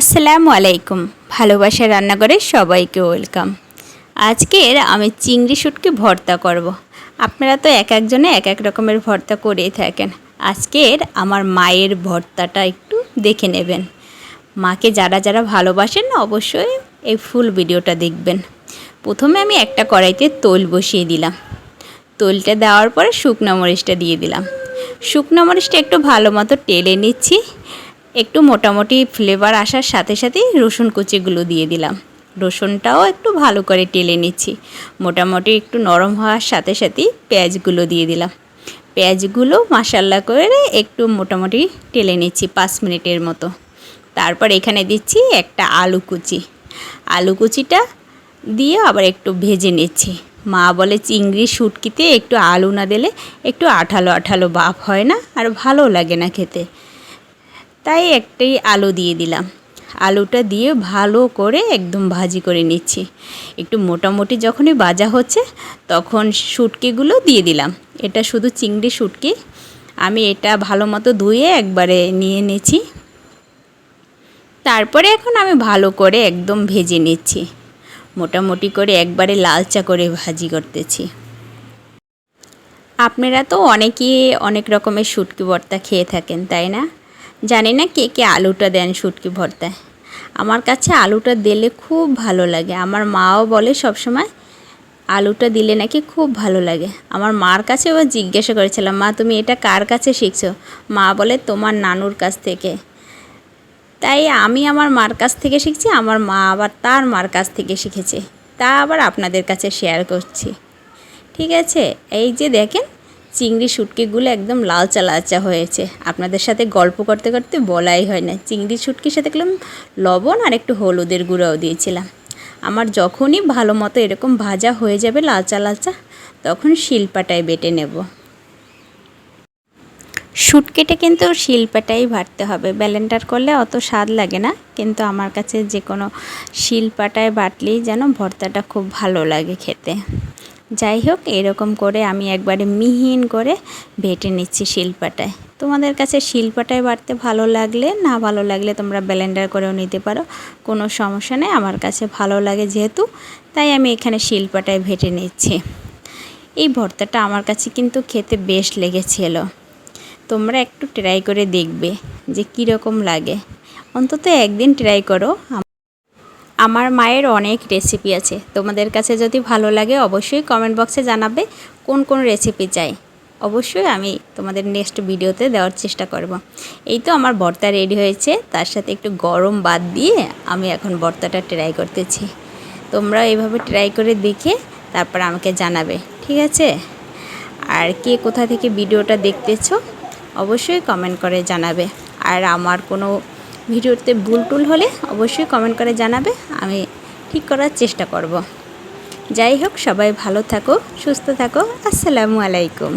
আসসালামু আলাইকুম। ভালোবাসা রান্নাঘরে সবাইকে ওয়েলকাম। আজকের আমি চিংড়ি শুটকি ভর্তা করব। আপনারা তো এক একজনে এক এক রকমের ভর্তা করেই থাকেন। আজকের আমার মায়ের ভর্তাটা একটু দেখে নেবেন। মাকে যারা যারা ভালোবাসেন অবশ্যই এই ফুল ভিডিওটা দেখবেন। প্রথমে আমি একটা কড়াইতে তৈল বসিয়ে দিলাম। তৈলটা দেওয়ার পরে শুকনো মরিচটা দিয়ে দিলাম। শুকনো মরিচটা একটু ভালো মতো টেলে নিচ্ছি। একটু মোটামুটি ফ্লেভার আসার সাথে সাথেই রসুন কুচিগুলো দিয়ে দিলাম। রসুনটাও একটু ভালো করে টেলে নিচ্ছি। মোটামুটি একটু নরম হওয়ার সাথে সাথেই পেঁয়াজগুলো দিয়ে দিলাম। পেঁয়াজগুলো মাসাল্লা করে একটু মোটামুটি টেলে নিচ্ছি পাঁচ মিনিটের মতো। তারপর এখানে দিচ্ছি একটা আলু কুচি। আলু কুচিটা দিয়ে আবার একটু ভেজে নিচ্ছি। মা বলে চিংড়ি শুটকিতে একটু আলু না দিলে একটু আঠালো আঠালো বাপ হয় না, আর ভালো লাগে না খেতে। তাই একটাই আলু দিয়ে দিলাম। আলুটা দিয়ে ভালো করে একদম ভাজি করে নিচ্ছি। একটু মোটামুটি যখনই ভাজা হচ্ছে, তখন শুটকিগুলো দিয়ে দিলাম। এটা শুধু চিংড়ি শুটকি। আমি এটা ভালো মতো ধুয়ে একবারে নিয়ে নিচ্ছি। তারপরে এখন আমি ভালো করে একদম ভেজে নিচ্ছি। মোটামুটি করে একবারে লালচা করে ভাজি করতেছি। আপনারা তো অনেকেই অনেক রকমের শুটকি ভর্তা খেয়ে থাকেন, তাই না? জানি না কে কে আলুটা দেন শুটকি ভর্তায়। আমার কাছে আলুটা দিলে খুব ভালো লাগে। আমার মাও বলে সবসময় আলুটা দিলে নাকি খুব ভালো লাগে। আমার মার কাছে এবার জিজ্ঞাসা করেছিলাম, মা, তুমি এটা কার কাছে শিখছো? মা বলে, তোমার নানুর কাছ থেকে। তাই আমি আমার মার কাছ থেকে শিখছি, আমার মা আবার তার মার কাছ থেকে শিখেছে। তা আবার আপনাদের কাছে শেয়ার করছি। ঠিক আছে? এই যে দেখেন চিংড়ি শুটকিগুলো একদম লালচা লালচা হয়েছে। আপনাদের সাথে গল্প করতে করতে বলাই হয় না। চিংড়ি শুটকির সাথে গেলাম লবণ আর একটু হলুদের গুঁড়াও দিয়েছিলাম। আমার যখনই ভালো মতো এরকম ভাজা হয়ে যাবে লালচা লালচা তখন শিলপাটায় বেটে নেব। শুটকিটা কিন্তু শিলপাটাই বাটতে হবে। ব্যালেন্ডার করলে অত স্বাদ লাগে না, কিন্তু আমার কাছে যে কোনো শিলপাটায় বাটলেই যেন ভর্তাটা খুব ভালো লাগে খেতে। যাই হোক, এরকম করে আমি একবারে মিহিন করে বেটে নিচ্ছি শিলপাটায়। তোমাদের কাছে শিলপাটায় বাড়তে ভালো লাগলে, না ভালো লাগলে তোমরা ব্লেন্ডার করেও নিতে পারো। কোনো সমস্যা নেই, আমার কাছে ভালো লাগে যেহেতু, তাই আমি এখানে শিলপাটায় ভেটে নিচ্ছি। এই ভর্তাটা আমার কাছে কিন্তু খেতে বেশ লেগেছিল। তোমরা একটু ট্রাই করে দেখবে যে কীরকম লাগে। অন্তত একদিন ট্রাই করো আমার মায়ের অনেক রেসিপি আছে। তোমাদের কাছে যদি ভালো লাগে, অবশ্যই কমেন্ট বক্সে জানাবে কোন কোন রেসিপি চাই। অবশ্যই আমি তোমাদের নেক্সট ভিডিওতে দেওয়ার চেষ্টা করব। এই তো আমার ভর্তা রেডি হয়েছে। তার সাথে একটু গরম বাদ দিয়ে আমি এখন ভর্তাটা ট্রাই করতেছি। তোমরা এইভাবে ট্রাই করে দেখে তারপর আমাকে জানাবে। ঠিক আছে? আর কে কোথা থেকে ভিডিওটা দেখতেছো, অবশ্যই কমেন্ট করে জানাবে। আর আমার কোনো ভিডিওতে ভুল টুল হলে অবশ্যই কমেন্ট করে জানাবে, আমি ঠিক করার চেষ্টা করব। যাই হোক, সবাই ভালো থাকো, সুস্থ থাকো, আসসালামু আলাইকুম।